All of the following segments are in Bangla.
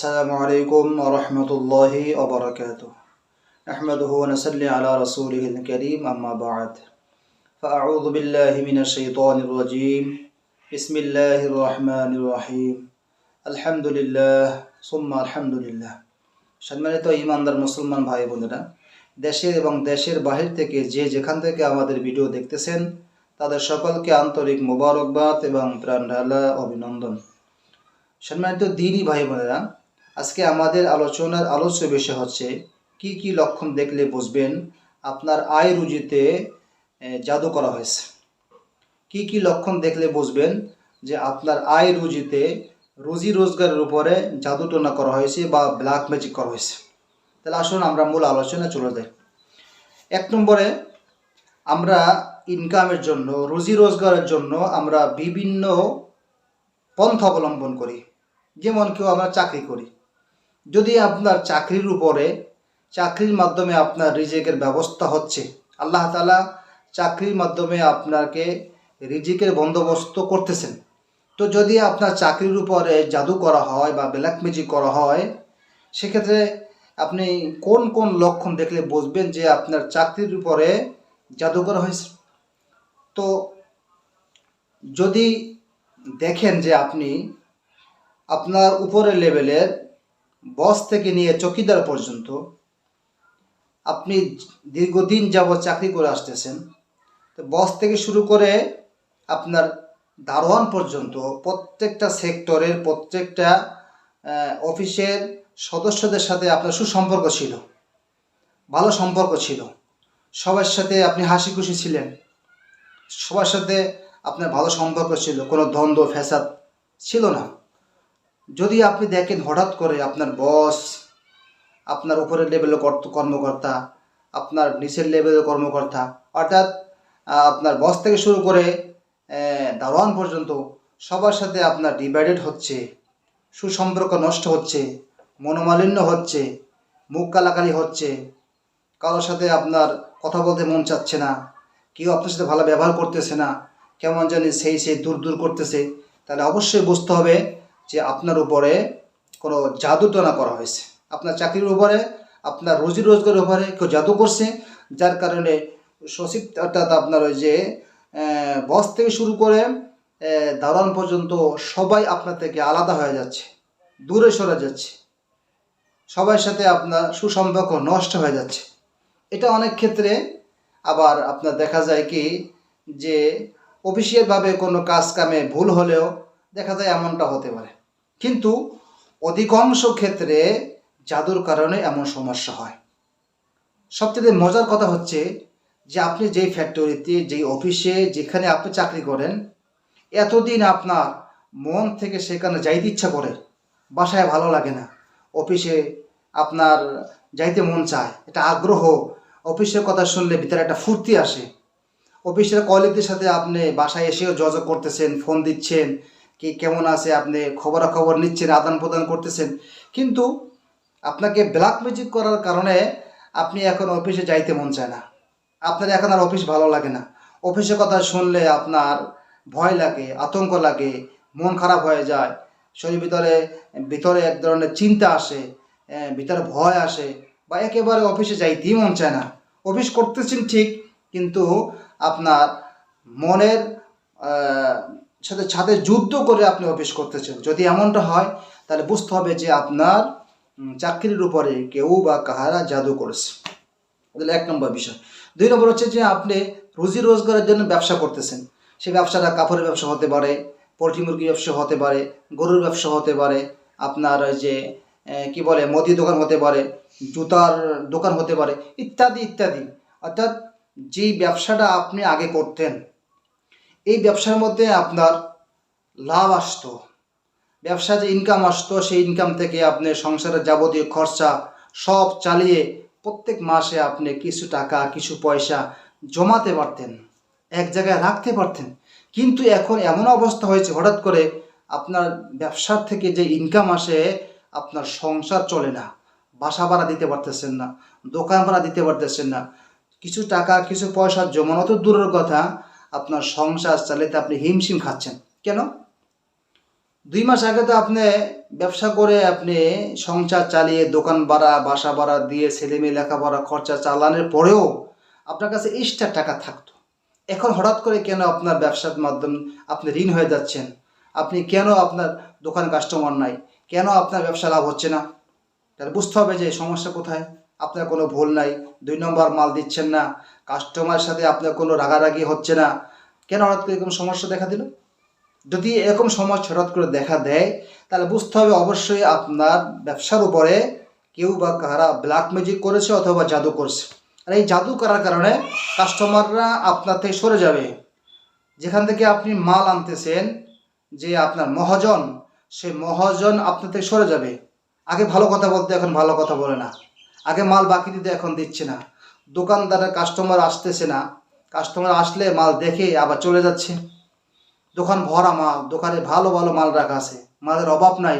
السلام عليكم ورحمة الله وبركاته نحمده ونصلي على رسوله الكريم أما بعد فأعوذ بالله من الشيطان الرجيم بسم الله الرحمن الرحيم الحمد لله ثم الحمد لله সম্মানিত ইমানদার মুসলমান ভাই বোনেরা দেশের এবং দেশের বাহির থেকে যে যেখান থেকে আমাদের ভিডিও দেখতেছেন তাদের সকলকে আন্তরিক মোবারকবাদ এবং প্রাণ ঢালা অভিনন্দন সম্মানিত দিনই ভাই বোনেরা আজকে আমাদের আলোচনার আলোচ্য বিষয় হচ্ছে, কি কি লক্ষণ দেখলে বুঝবেন? আপনার আয় রুজিতে জাদু করা হয়েছে। কি কি লক্ষণ দেখলে বুঝবেন? যে আপনার আয় রুজিতে রুজি রোজগারের উপরে জাদুটনা করা হয়েছে বা ব্ল্যাক ম্যাজিক করা হয়েছে। তাহলে আসুন আমরা মূল আলোচনা চলে যাই। এক নম্বরে, আমরা ইনকামের জন্য, রুজি রোজগারের জন্য আমরা বিভিন্ন পন্থা অবলম্বন করি। যেমন কেউ আমরা চাকরি করি। যদি আপনার চাকরির উপরে, চাকরির মাধ্যমে আপনার রিজেকের ব্যবস্থা হচ্ছে, আল্লাহ তালা চাকরির মাধ্যমে আপনাকে রিজিকের বন্দোবস্ত করতেছেন। তো যদি আপনার চাকরির উপরে জাদু করা হয় বা ব্ল্যাক ম্যাজিক করা হয়, সেক্ষেত্রে আপনি কোন কোন লক্ষণ দেখলে বুঝবেন যে আপনার চাকরির উপরে জাদু করা হয়েছে? তো যদি দেখেন যে আপনি আপনার উপরের লেভেলের বস থেকে নিয়ে চকিদার পর্যন্ত আপনি দীর্ঘদিন যাবৎ চাকরি করে আসতেছেন। তো বস থেকে শুরু করে আপনার দারোয়ান পর্যন্ত প্রত্যেকটা সেক্টরের প্রত্যেকটা অফিসের সদস্যদের সাথে আপনার সুসম্পর্ক ছিল। ভালো সম্পর্ক ছিল। সবার সাথে আপনি হাসি খুশি ছিলেন। সবার সাথে আপনার ভালো সম্পর্ক ছিল। কোনো দ্বন্দ্ব, ফ্যাসাদ ছিল না। যদি আপনি দেখেন হঠাৎ করে আপনার বস আপনার উপরের লেভেলের কর্ত- কর্মকর্তা, আপনার নিচের লেভেলের কর্মকর্তা, অর্থাৎ আপনার বস থেকে শুরু করে দারোয়ান পর্যন্ত সবার সাথে আপনার ডিভাইডেড হচ্ছে, সুসম্পর্ক নষ্ট হচ্ছে, মনোমালিন্য হচ্ছে, মুখ কালাকালি হচ্ছে, কারোর সাথে আপনার কথা বলতে মন চাচ্ছে না, কেউ আপনার সাথে ভালো ব্যবহার করতেছে না, কেমন জানি সেই সেই দূর দূর করতেছে, তাহলে অবশ্যই বুঝতে হবে যে আপনার উপরে কোনো জাদুটনা করা হয়েছে। আপনার চাকরির উপরে, আপনার রুজি রোজগারের উপরে কেউ জাদু করছে, যার কারণে সচিব অর্থাৎ আপনার ওই যে বস থেকে শুরু করে দারোয়ান পর্যন্ত সবাই আপনার থেকে আলাদা হয়ে যাচ্ছে, দূরে সরে যাচ্ছে। সবার সাথে আপনার সুসম্পর্ক নষ্ট হয়ে যাচ্ছে। এটা অনেক ক্ষেত্রে আবার আপনার দেখা যায় কি যে, অফিসিয়ালভাবে কোনো কাজ কামে ভুল হলেও দেখা যায় এমনটা হতে পারে। কিন্তু অধিকাংশ ক্ষেত্রে জাদুর কারণে এমন সমস্যা হয়। সবচেয়ে মজার কথা হচ্ছে যে আপনি যেই ফ্যাক্টরিতে যেই অফিসে যেখানে আপনি চাকরি করেন, এতদিন আপনার মন থেকে সেখানে যাইতে ইচ্ছা করে, বাসায় ভালো লাগে না। অফিসে আপনার যাইতে মন চায়, এটা আগ্রহ। অফিসের কথা শুনলে ভিতরে একটা ফুর্তি আসে। অফিসের কলিগদের সাথে আপনি বাসায় এসেও যোগাযোগ করতেছেন ফোন দিচ্ছেন কি কেমন আছে, আপনি খবরাখবর নিচ্ছেন, আদান প্রদান করতেছেন। কিন্তু আপনাকে ব্ল্যাক ম্যাজিক করার কারণে আপনি এখন অফিসে যাইতে মন চায় না। আপনার এখন আর অফিস ভালো লাগে না। অফিসের কথা শুনলে আপনার ভয় লাগে, আতঙ্ক লাগে, মন খারাপ হয়ে যায়। শরীর ভিতরে ভিতরে এক ধরনের চিন্তা আসে ভিতরে ভয় আসে বা একেবারে অফিসে যাইতেই মন চায় না। অফিস করতেছেন ঠিক, কিন্তু আপনার মনের সাথে সাথে যুদ্ধ করে আপনি অফিস করতেছেন। যদি এমনটা হয়, তাহলে বুঝতে হবে যে আপনার চাকরির উপরে কেউ বা কাহারা জাদু করেছে। তাহলে এক নম্বর বিষয়। দুই নম্বর হচ্ছে যে আপনি রুজি রোজগারের জন্য ব্যবসা করতেছেন। সেই ব্যবসাটা কাপড়ের ব্যবসা হতে পারে, পোলট্রি মুরগির ব্যবসা হতে পারে, গরুর ব্যবসা হতে পারে, আপনার ওই যে কি বলে মুদি দোকান হতে পারে, জুতার দোকান হতে পারে, ইত্যাদি ইত্যাদি। অর্থাৎ যেই ব্যবসাটা আপনি আগে করতেন এই ব্যবসার মধ্যে আপনার লাভ আসতো। ব্যবসা যে ইনকাম আসতো, সেই ইনকাম থেকে আপনি সংসারের যাবতীয় খরচা সব চালিয়ে প্রত্যেক মাসে আপনি কিছু টাকা, কিছু পয়সা জমাতে পারতেন, এক জায়গায় রাখতে পারতেন। কিন্তু এখন এমন অবস্থা হয়েছে, হঠাৎ করে আপনার ব্যবসার থেকে যে ইনকাম আসে, আপনার সংসার চলে না। বাসা ভাড়া দিতে পারতেছেন না, দোকান ভাড়া দিতে পারতেছেন না। কিছু টাকা, কিছু পয়সা জমানো তো দূরের কথা আপনার সংসার চালাতে আপনি হিমশিম খাচ্ছেন। কেন? দুই মাস আগে তো আপনি ব্যবসা করে আপনি সংসার চালিয়ে দোকান ভাড়া, বাসা ভাড়া দিয়ে ছেলে মেয়ে লেখাপড়া খরচা চালানোর পরেও আপনার কাছে এক্সট্রা টাকা থাকতো। এখন হঠাৎ করে কেন আপনার ব্যবসার মাধ্যমে আপনি ঋণ হয়ে যাচ্ছেন? আপনি কেন আপনার দোকান কাস্টমার নাই? কেন আপনার ব্যবসা লাভ হচ্ছে না? তাহলে বুঝতে হবে যে সমস্যা কোথায়? আপনার কোনো ভুল নাই। দুই নম্বর মাল দিচ্ছেন না। কাস্টমারের সাথে আপনার কোনো রাগারাগি হচ্ছে না। কেন হঠাৎ করে এরকম সমস্যা দেখা দিল? যদি এরকম সমস্যা হঠাৎ করে দেখা দেয়, তাহলে বুঝতে হবে অবশ্যই আপনার ব্যবসার উপরে কেউ বা কারা ব্ল্যাক ম্যাজিক করেছে অথবা জাদু করছে। আর এই জাদু করার কারণে কাস্টমাররা আপনার থেকে সরে যাবে। যেখান থেকে আপনি মাল আনতেছেন, যে আপনার মহাজন সেই মহাজন আপনার থেকে সরে যাবে। আগে ভালো কথা বলতে এখন ভালো কথা বলে না। আগে মাল বাকি দিতে এখন দিচ্ছে না। দোকানদারের কাস্টমার আসতেছে না। কাস্টমার আসলে মাল দেখে আবার চলে যাচ্ছে। দোকান ভরা মাল, দোকানে ভালো ভালো মাল রাখা আছে। মালের অভাব নাই,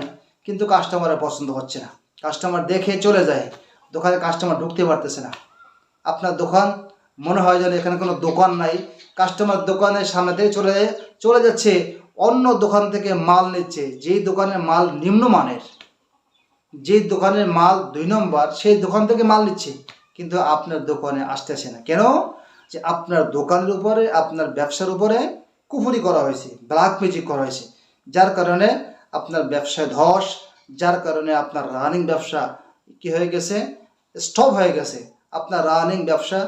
কিন্তু কাস্টমারের পছন্দ হচ্ছে না। কাস্টমার দেখে চলে যায়, দোকানে কাস্টমার ঢুকতে পারতেছে না। আপনার দোকান, মনে হয় যেন এখানে কোনো দোকান নাই। কাস্টমার দোকানের সামনে থেকে চলে চলে যাচ্ছে, অন্য দোকান থেকে মাল নিচ্ছে। যেই দোকানের মাল নিম্নমানের, যেই দোকানের মাল দুই নম্বর, সেই দোকান থেকে মাল নিচ্ছে। কিন্তু আপনার দোকানে আসতেছে না। কেন? যে আপনার দোকানের উপরে, আপনার ব্যবসার উপরে কুফুরি করা হয়েছে ব্ল্যাক ম্যাজিক করা হয়েছে। যার কারণে আপনার ব্যবসায় ধস, যার কারণে আপনার রানিং ব্যবসা কি হয়ে গেছে? স্টপ হয়ে গেছে। আপনার রানিং ব্যবসা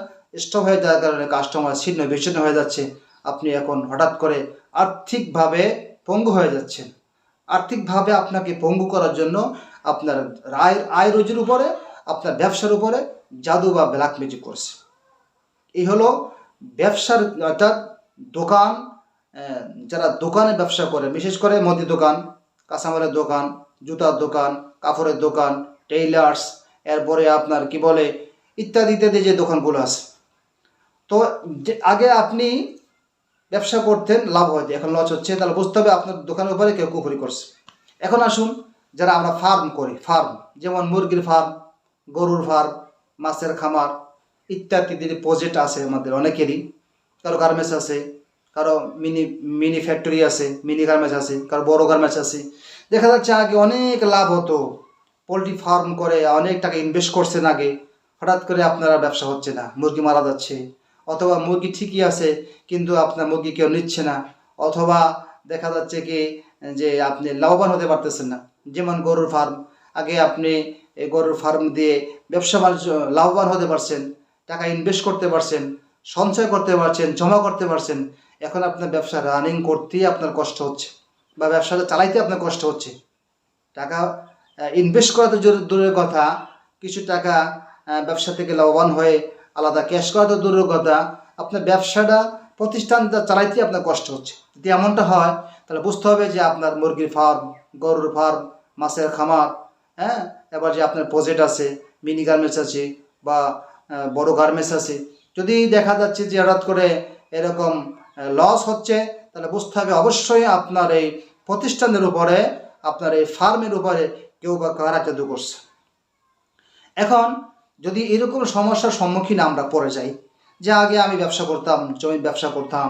স্টপ হয়ে যাওয়ার কারণে কাস্টমার ছিন্ন, বিচ্ছিন্ন হয়ে যাচ্ছে। আপনি এখন হঠাৎ করে আর্থিকভাবে পঙ্গু হয়ে যাচ্ছেন। আর্থিকভাবে আপনাকে পঙ্গু করার জন্য আপনার আয় আয় রুজির উপরে, আপনার ব্যবসার উপরে জাদু বা ব্ল্যাক ম্যাজিক করছে এই হলো ব্যবসার, অর্থাৎ দোকান যারা দোকানে ব্যবসা করে, বিশেষ করে মদি দোকান, কাঁচামালের দোকান, জুতার দোকান, কাপড়ের দোকান টেইলার্স এরপরে আপনার কি বলে ইত্যাদি ইত্যাদি যে দোকানগুলো আছে। তো আগে আপনি ব্যবসা করতেন, লাভ হয়তো, এখন লস হচ্ছে, তাহলে বুঝতে হবে আপনার দোকানের উপরে কেউ কুপুরি করছে। এখন আসুন, যারা আমরা ফার্ম করি ফার্ম যেমন মুরগির ফার্ম গরুর ফার্ম মাছের খামার ইত্যাদি প্রজেক্ট আছে আমাদের অনেকেরই, কারও গার্মেন্টস আছে, কারও মিনি মিনি ফ্যাক্টরি আছে মিনি গার্মেন্টস আছে, কারও বড় গার্মেন্টস আছে। দেখা যাচ্ছে আগে অনেক লাভ হতো, পোলট্রি ফার্ম করে অনেক টাকা ইনভেস্ট করছেন আগে, হঠাৎ করে আপনারা ব্যবসা হচ্ছে না, মুরগি মারা যাচ্ছে। অথবা মুরগি ঠিকই আছে, কিন্তু আপনার মুরগি কেউ নিচ্ছে না। অথবা দেখা যাচ্ছে কি, যে আপনি লাভবান হতে পারতেছেন না। যেমন গরুর ফার্ম আগে আপনি এই গরুর ফার্ম দিয়ে ব্যবসা বাণিজ্য লাভবান হতে পারছেন, টাকা ইনভেস্ট করতে পারছেন, সঞ্চয় করতে পারছেন, জমা করতে পারছেন, এখন আপনার ব্যবসা রানিং করতেই আপনার কষ্ট হচ্ছে বা ব্যবসাটা চালাইতে আপনার কষ্ট হচ্ছে। টাকা ইনভেস্ট করা তো দূরের কথা, কিছু টাকা ব্যবসা থেকে লাভবান হয়ে আলাদা ক্যাশ করা তো দূরের কথা, আপনার ব্যবসাটা প্রতিষ্ঠানটা চালাইতে আপনার কষ্ট হচ্ছে। যদি এমনটা হয়, তাহলে বুঝতে হবে যে আপনার মুরগির ফার্ম গরুর ফার্ম মাছের খামার হ্যাঁ? এবার যে আপনার প্রজেক্ট আছে মিনি গার্মেন্টস আছে বা বড় গার্মেন্টস আছে, যদি দেখা যাচ্ছে যে হঠাৎ করে এরকম লস হচ্ছে, তাহলে বুঝতে হবে অবশ্যই আপনার এই প্রতিষ্ঠানের উপরে, আপনার এই ফার্মের উপরে কেউ বা কারা জাদু করছে। এখন, যদি এরকম সমস্যার সম্মুখীন আমরা পড়ে যাই, যে আগে আমি ব্যবসা করতাম জমি ব্যবসা করতাম,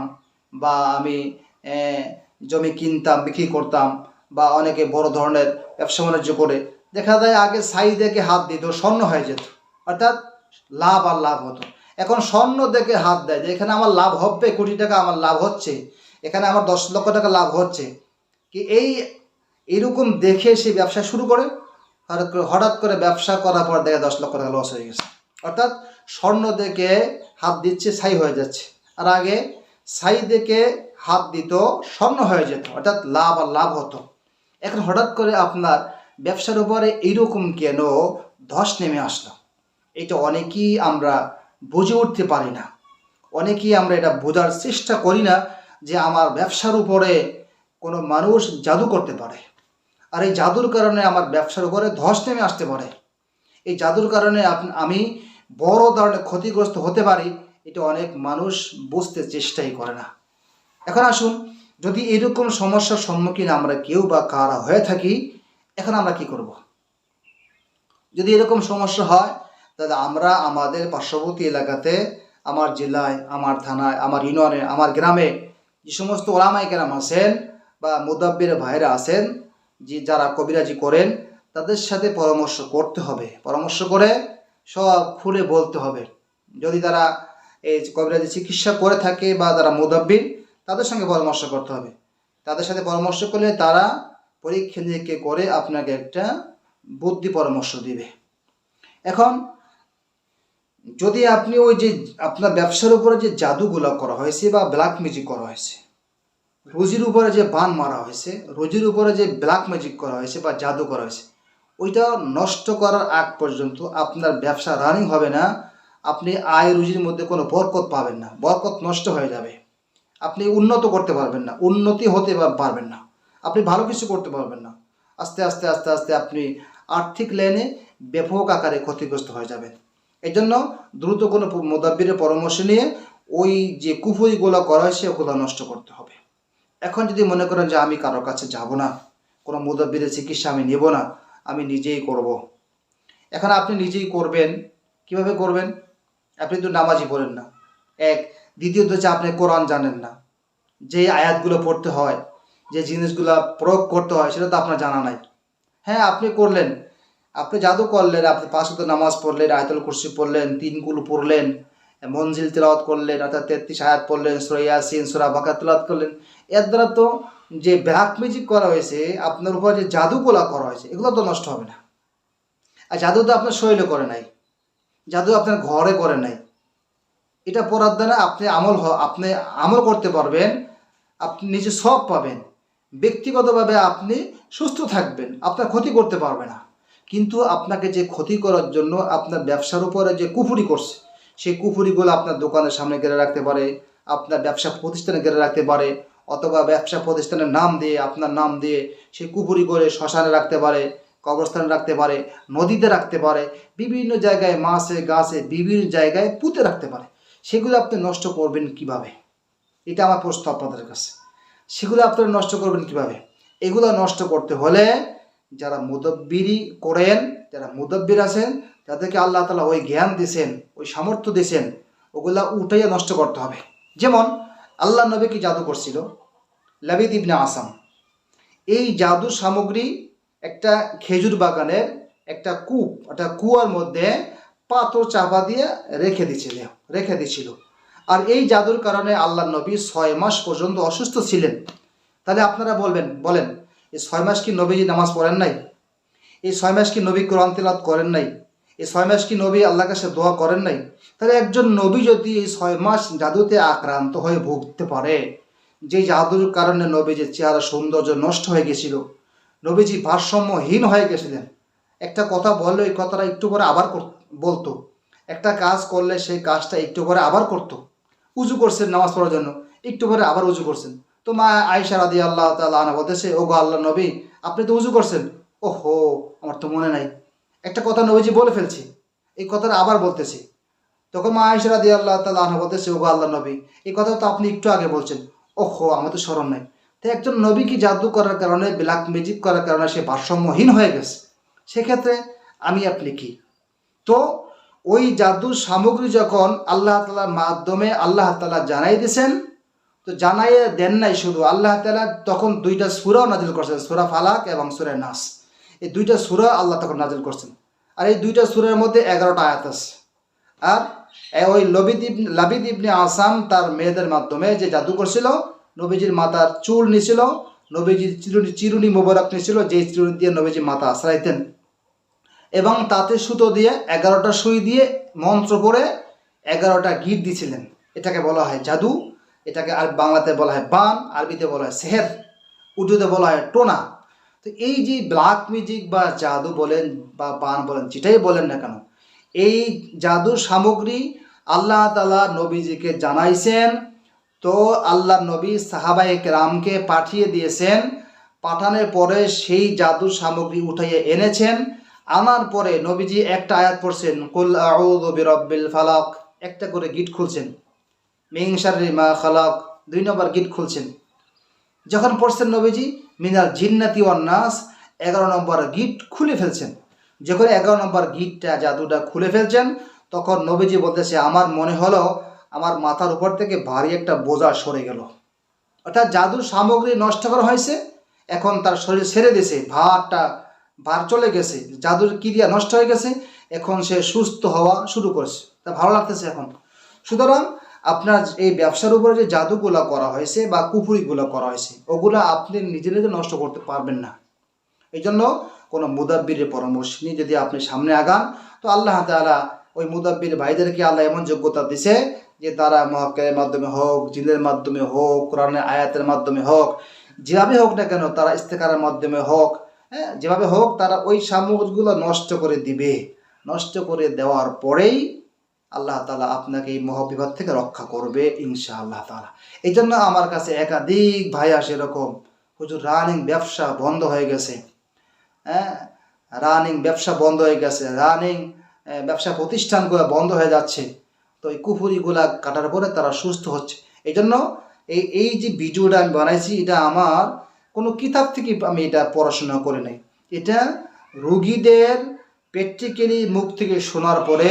বা আমি জমি কিনতাম, বিক্রি করতাম, বা অনেকে বড় ধরনের ব্যবসা বাণিজ্য করে দেখা যায় আগে সাই দেখে হাত দিত, স্বর্ণ হয়ে যেত। অর্থাৎ লাভ আর লাভ হতো। এখন স্বর্ণ দেখে হাত দেয় যে, এখানে আমার লাভ হবে, কোটি টাকা আমার লাভ হচ্ছে। এখানে আমার দশ লক্ষ টাকা লাভ হচ্ছে। কি এই, এরকম দেখে সে ব্যবসা শুরু করে। হঠাৎ করে ব্যবসা করার পর দেখে দশ লক্ষ টাকা লস হয়ে গেছে। অর্থাৎ স্বর্ণ দেখে হাত দিচ্ছে ছাই হয়ে যাচ্ছে। আর আগে ছাই দেখে হাত দিত, স্বর্ণ হয়ে যেত। অর্থাৎ লাভ আর লাভ হতো। এখন হঠাৎ করে আপনার ব্যবসার উপরে এইরকম কেন ধস নেমে আসলো? এটা অনেকেই আমরা বুঝে উঠতে পারি না। অনেকেই আমরা এটা বোঝার চেষ্টা করি না যে আমার ব্যবসার উপরে কোনো মানুষ জাদু করতে পারে। আর এই জাদুর কারণে আমার ব্যবসার উপরে ধস নেমে আসতে পারে। এই জাদুর কারণে আমি বড় ধরনের ক্ষতিগ্রস্ত হতে পারি, এটা অনেক মানুষ বুঝতে চেষ্টাই করে না। এখন আসুন, যদি এরকম সমস্যার সম্মুখীন আমরা কেউ বা কারা হয়ে থাকি এখন আমরা কি করব? যদি এরকম সমস্যা হয়, তাহলে আমরা আমাদের পার্শ্ববর্তী এলাকাতে, আমার জেলায়, আমার থানায়, আমার ইউনিয়নে, আমার গ্রামে যে সমস্ত ওলামাই কেরাম আছেন বা মুদাব্বির ভাইরা আছেন, যে যারা কবিরাজি করেন, তাদের সাথে পরামর্শ করতে হবে। পরামর্শ করে সব খুলে বলতে হবে। যদি তারা এই কবিরাজি চিকিৎসা করে থাকে বা তারা মুদাব্বির, তাদের সঙ্গে পরামর্শ করতে হবে। তাদের সাথে পরামর্শ করলে তারা পরীক্ষা নিরীক্ষা করে আপনাকে একটা বুদ্ধি পরামর্শ দিবে। এখন, যদি আপনি ওই যে আপনার ব্যবসার উপরে যে জাদুগুলো করা হয়েছে বা ব্ল্যাক ম্যাজিক করা হয়েছে, রুজির উপরে যে বান মারা হয়েছে, রুজির উপরে যে ব্ল্যাক ম্যাজিক করা হয়েছে বা জাদু করা হয়েছে, ওইটা নষ্ট করার আগ পর্যন্ত আপনার ব্যবসা রানিং হবে না, আপনি আয় রুজির মধ্যে কোনো বরকত পাবেন না, বরকত নষ্ট হয়ে যাবে। আপনি উন্নত করতে পারবেন না, উন্নতি হতে পারবেন না। আপনি ভালো কিছু করতে পারবেন না। আস্তে আস্তে আস্তে আস্তে আপনি আর্থিক লেনে ব্যাপক আকারে ক্ষতিগ্রস্ত হয়ে যাবেন। এই জন্য দ্রুত কোনো মোদাব্বিরের পরামর্শ নিয়ে ওই যে কুফুরিগুলো করা হয়েছে ওগুলো নষ্ট করতে হবে। এখন যদি মনে করেন যে আমি কারোর কাছে যাব না, কোনো মুদাব্বিরের চিকিৎসা আমি নেব না, আমি নিজেই করব। এখন আপনি নিজেই করবেন, কীভাবে করবেন? আপনি তো নামাজই পড়েন না। এক, দ্বিতীয়ত হচ্ছে আপনি কোরআন জানেন না। যে আয়াতগুলো পড়তে হয় যে জিনিসগুলো প্রয়োগ করতে হয়, সেটা তো আপনার জানা নাই। হ্যাঁ আপনি করলেন। আপনি জাদু করলেন, আপনি পাঁচ ওয়াক্ত নামাজ পড়লেন, আয়তুল কুরসি পড়লেন তিনগুলো পড়লেন মঞ্জিল তেলাওয়াত করলেন, অর্থাৎ তেত্রিশ আয়াত পড়লেন সুরাইয়া সিন সুরা বাকা তেলাওয়াত করলেন। এর দ্বারা তো যে ব্ল্যাক ম্যাজিক করা হয়েছে, আপনার উপর যে জাদুগুলা করা হয়েছে, এগুলো তো নষ্ট হবে না। আর জাদু তো আপনার শরীরে করে নাই। জাদু আপনার ঘরে করে নাই। এটা পড়ার দ্বারা আপনি আমল আপনি আমল করতে পারবেন, আপনি নিজে সব পাবেন। ব্যক্তিগতভাবে আপনি সুস্থ থাকবেন, আপনার ক্ষতি করতে পারবে না। কিন্তু আপনাকে যে ক্ষতি করার জন্য আপনার ব্যবসার উপরে যে কুফুরি করছে, সেই কুফুরিগুলো আপনার দোকানের সামনে গেড়ে রাখতে পারে, আপনার ব্যবসা প্রতিষ্ঠানে গেড়ে রাখতে পারে, অথবা ব্যবসা প্রতিষ্ঠানের নাম দিয়ে, আপনার নাম দিয়ে সেই কুফুরি করে শ্মশানে রাখতে পারে, কবরস্থানে রাখতে পারে, নদীতে রাখতে পারে, বিভিন্ন জায়গায় মাছে, গাছে, বিভিন্ন জায়গায় পুঁতে রাখতে পারে। সেগুলো আপনি নষ্ট করবেন কীভাবে? এটা আমার প্রশ্ন আপনাদের কাছে। সেগুলো আপনারা নষ্ট করবেন কীভাবে? এগুলো নষ্ট করতে হলে যারা মুদব্বিরি করেন, যারা মুদব্বির আছেন, তাদেরকে আল্লাহ তালা ওই জ্ঞান দিছেন ওই সামর্থ্য দিছেন ওগুলা উঠাইয়া নষ্ট করতে হবে। যেমন আল্লাহ নবী কি জাদু করছিল? লাবিদ ইবনে আসাম। এই জাদু সামগ্রী একটা খেজুর বাগানের একটা কূপ, একটা কুয়ার মধ্যে পাথর চাপা দিয়ে রেখে দিছিল রেখে দিছিল। আর এই জাদুর কারণে আল্লাহ নবী ছয় মাস পর্যন্ত অসুস্থ ছিলেন। তাহলে আপনারা বলবেন, বলেন, এই ছয় মাস কি নবীজি নামাজ পড়েন নাই? এই ছয় মাস কি নবী কোরআন তেলাত করেন নাই? এই ছয় মাস কি নবী আল্লাহ কাছে দোয়া করেন নাই? তাহলে একজন নবী যদি এই ছয় মাস জাদুতে আক্রান্ত হয়ে ভুগতে পারে, যে জাদুর কারণে নবীজির চেহারা সৌন্দর্য নষ্ট হয়ে গেছিল, নবীজি ভারসাম্যহীন হয়ে গেছিলেন। একটা কথা বললে ওই কথাটা একটু করে আবার বলতো। একটা কাজ করলে সেই কাজটা একটু করে আবার করতো। উজু করছেন নামাজ পড়ার জন্য। একটু পরে আবার উজু করছেন। তো মা আয়সা রাদি আল্লাহ তালা বলতেছে ও গো আল্লাহ নবী, আপনি তো উজু করছেন? ও হো আমার তো মনে নাই। একটা কথা নবীজি বলে ফেলছি। এই কথাটা আবার বলতেছি। তখন মা আয়সা রাদি আল্লাহ তালা আনা বলতেছে ও গো আল্লাহ নবী এই কথা তো আপনি একটু আগে বলছেন। ও হো আমার তো স্মরণ নাই। তো একজন নবী কি জাদু করার কারণে, ব্ল্যাক ম্যাজিক করার কারণে সে ভারসাম্যহীন হয়ে গেছে। সেক্ষেত্রে আমি আপনি কি? তো ওই জাদুর সামগ্রী যখন আল্লাহ তালার মাধ্যমে আল্লাহ তালা জানাই দিয়েছেন, তো জানাই দেন নাই শুধু, আল্লাহ তালা তখন দুইটা সুরাও নাজিল করছেন, সুরা ফালাক এবং সুরা নাস। এই দুইটা সুরা আল্লাহ তখন নাজিল করছেন। আর এই দুইটা সুরের মধ্যে এগারোটা আয়াত আছে। আর ওই লবিদ ইবনে, লাবিদ ইবনে আসাম তার মেয়েদের মাধ্যমে যে জাদু করছিল, নবীজির মাথার চুল নিছিল, নবীজির চিরুনি চিরুনি মোবারক নিছিল যে চিরুনি দিয়ে নবীজি মাথা আশ্রাইতেন এবং তাতে সুতো দিয়ে এগারোটা সুই দিয়ে মন্ত্র পড়ে এগারোটা গিট দিছিলেন। এটাকে বলা হয় জাদু, এটাকে আর বাংলাতে বলা হয় বান, আরবিতে বলা হয় সেহের, উর্দুতে বলা হয় টোনা। তো এই যে ব্ল্যাক মিউজিক বা জাদু বলেন বা বান বলেন, যেটাই বলেন না কেন, এই জাদুর সামগ্রী আল্লাহ তালা নবীজিকে জানাইছেন। তো আল্লাহ নবী সাহাবাই রামকে পাঠিয়ে দিয়েছেন। পাঠানোর পরে সেই জাদুর সামগ্রী উঠাইয়ে এনেছেন। আনার পরে নবীজি একটা আয়াত পড়ছেন, কুল আউযু বিরাব্বিল ফালাক একটা করে গিট খুলছেন। মিং শাররি মা খালাক দুই নম্বর গিট খুলছেন। যখন পড়ছেন নবীজি, মিনাল জিন্নাতি নাস এগারো নম্বর গিট খুলে ফেলছেন। যখন এগারো নম্বর গিটটা জাদুটা খুলে ফেলছেন, তখন নবীজি বলতেছে, আমার মনে হলো আমার মাথার উপর থেকে ভারী একটা বোঝা সরে গেল। অর্থাৎ জাদুর সামগ্রী নষ্ট করা হয়েছে, এখন তার শরীর ছেড়ে দিয়েছে, ভারটা ভার চলে গেছে, জাদুর ক্রিয়া নষ্ট হয়ে গেছে, এখন সে সুস্থ হওয়া শুরু করেছে। তা ভালো লাগতেছে এখন। সুতরাং আপনার এই ব্যবসার উপরে যে জাদুগুলা করা হয়েছে বা কুফুরিগুলো করা হয়েছে, ওগুলা আপনি নিজে নিজে নষ্ট করতে পারবেন না। এই জন্য কোনো মুদাব্বিরের পরামর্শ নিয়ে যদি আপনি সামনে আগান, তো আল্লাহ তাআলা ওই মুদাব্বির ভাইদেরকে আল্লাহ এমন যোগ্যতা দিছে যে তারা মহাক্কের মাধ্যমে হোক জিনের মাধ্যমে হোক, কোরআনের আয়াতের মাধ্যমে হোক, যেভাবে হোক না কেন তারা ইস্তেকারের মাধ্যমে হোক হ্যাঁ যেভাবে হোক তারা ওই সামগ্রীগুলো নষ্ট করে দিবে। নষ্ট করে দেওয়ার পরেই আল্লাহ তালা আপনাকে এই মহাবিপদ থেকে রক্ষা করবে ইনশা আল্লাহ তালা এই জন্য আমার কাছে একাধিক ভাই আসে এরকম, হুজুর রানিং ব্যবসা বন্ধ হয়ে গেছে। হ্যাঁ রানিং ব্যবসা বন্ধ হয়ে গেছে রানিং ব্যবসা প্রতিষ্ঠানগুলো বন্ধ হয়ে যাচ্ছে। তো এই কুফুরিগুলা কাটার পরে তারা সুস্থ হচ্ছে। এই জন্য এই এই যে ভিডিওটা আমি বানাইছি, এটা আমার কোনো কিতাব থেকে আমি এটা পড়াশোনা করে নাই। এটা রুগীদের প্র্যাকটিক্যালি মুখ থেকে শোনার পরে,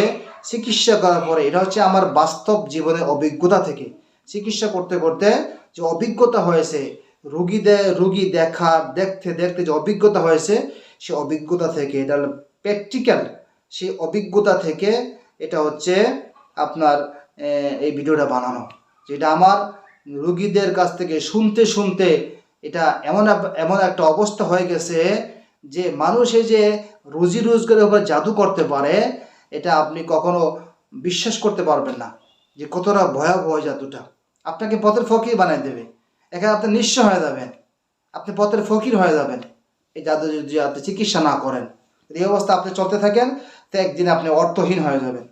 চিকিৎসা করার পরে, এটা হচ্ছে আমার বাস্তব জীবনের অভিজ্ঞতা থেকে। চিকিৎসা করতে করতে যে অভিজ্ঞতা হয়েছে, রুগীদের, রুগী দেখা, দেখতে দেখতে যে অভিজ্ঞতা হয়েছে, সে অভিজ্ঞতা থেকে, এটা প্র্যাকটিক্যাল সেই অভিজ্ঞতা থেকে এটা হচ্ছে আপনার এই ভিডিওটা বানানো। যেটা আমার রুগীদের কাছ থেকে শুনতে শুনতে এটা এমন এমন একটা অবস্থা হয়ে গেছে যে মানুষে যে রুজি রোজগারের উপর জাদু করতে পারে, এটা আপনি কখনো বিশ্বাস করতে পারবেন না যে কতটা ভয়াবহ জাদুটা। আপনাকে পথের ফকির বানিয়ে দেবে। এখানে আপনি নিঃস্ব হয়ে যাবেন। আপনি পথের ফকির হয়ে যাবেন। এই জাদু যদি আপনি চিকিৎসা না করেন এই অবস্থা আপনি চলতে থাকেন, তো একদিন আপনি অর্থহীন হয়ে যাবেন।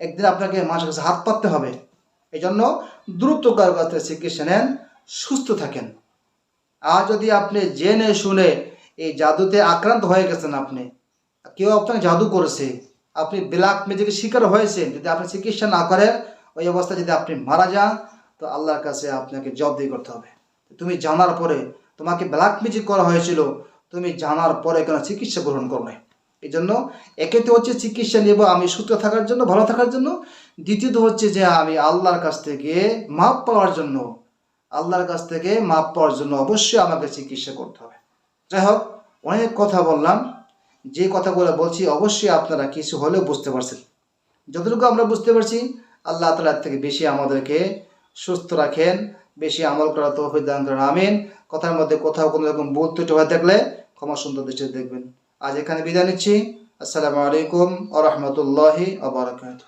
একদিন আপনাকে মানুষের কাছে হাত পাততে হবে। এই জন্য দ্রুত কারও কাছ থেকে চিকিৎসা নেন, সুস্থ থাকেন। আর যদি আপনি জেনে শুনে এই জাদুতে আক্রান্ত হয়ে গেছেন আপনি, কেউ আপনাকে জাদু করেছে, আপনি ব্ল্যাক ম্যাজিকের শিকার হয়েছেন, যদি আপনি চিকিৎসা না করেন, ওই অবস্থায় যদি আপনি মারা যান, তো আল্লাহর কাছে আপনাকে জবাবদিহি করতে হবে। তুমি জানার পরে তোমাকে ব্ল্যাক ম্যাজিক করা হয়েছিল, তুমি জানার পরে কেন চিকিৎসা গ্রহণ করবে এই জন্য একেতে হচ্ছে চিকিৎসা নেব, আমি সুস্থ থাকার জন্য, ভালো থাকার জন্য। দ্বিতীয়ত হচ্ছে যে আমি আল্লাহর কাছ থেকে মাপ পাওয়ার জন্য আল্লাহর কাছ থেকে মাপ পাওয়ার জন্য অবশ্যই আমাকে চিকিৎসা করতে হবে। যাই হোক, অনেক কথা বললাম। যে কথাগুলো বলছি, অবশ্যই আপনারা কিছু হলেও বুঝতে পারছেন। যতটুকু আমরা বুঝতে পারছি, আল্লাহ তালার থেকে বেশি আমাদেরকে সুস্থ রাখেন, বেশি আমল করা তৌফিক দান করেন, আমিন। কথার মধ্যে কোথাও কোনো রকম ভুল ত্রুটি হয়ে থাকলে ক্ষমা সুন্দর দৃষ্টিতে দেখবেন। আজ এখানে বিদায় নিচ্ছি। আসসালামু আলাইকুম আ রহমতুল্লাহি আবরকাত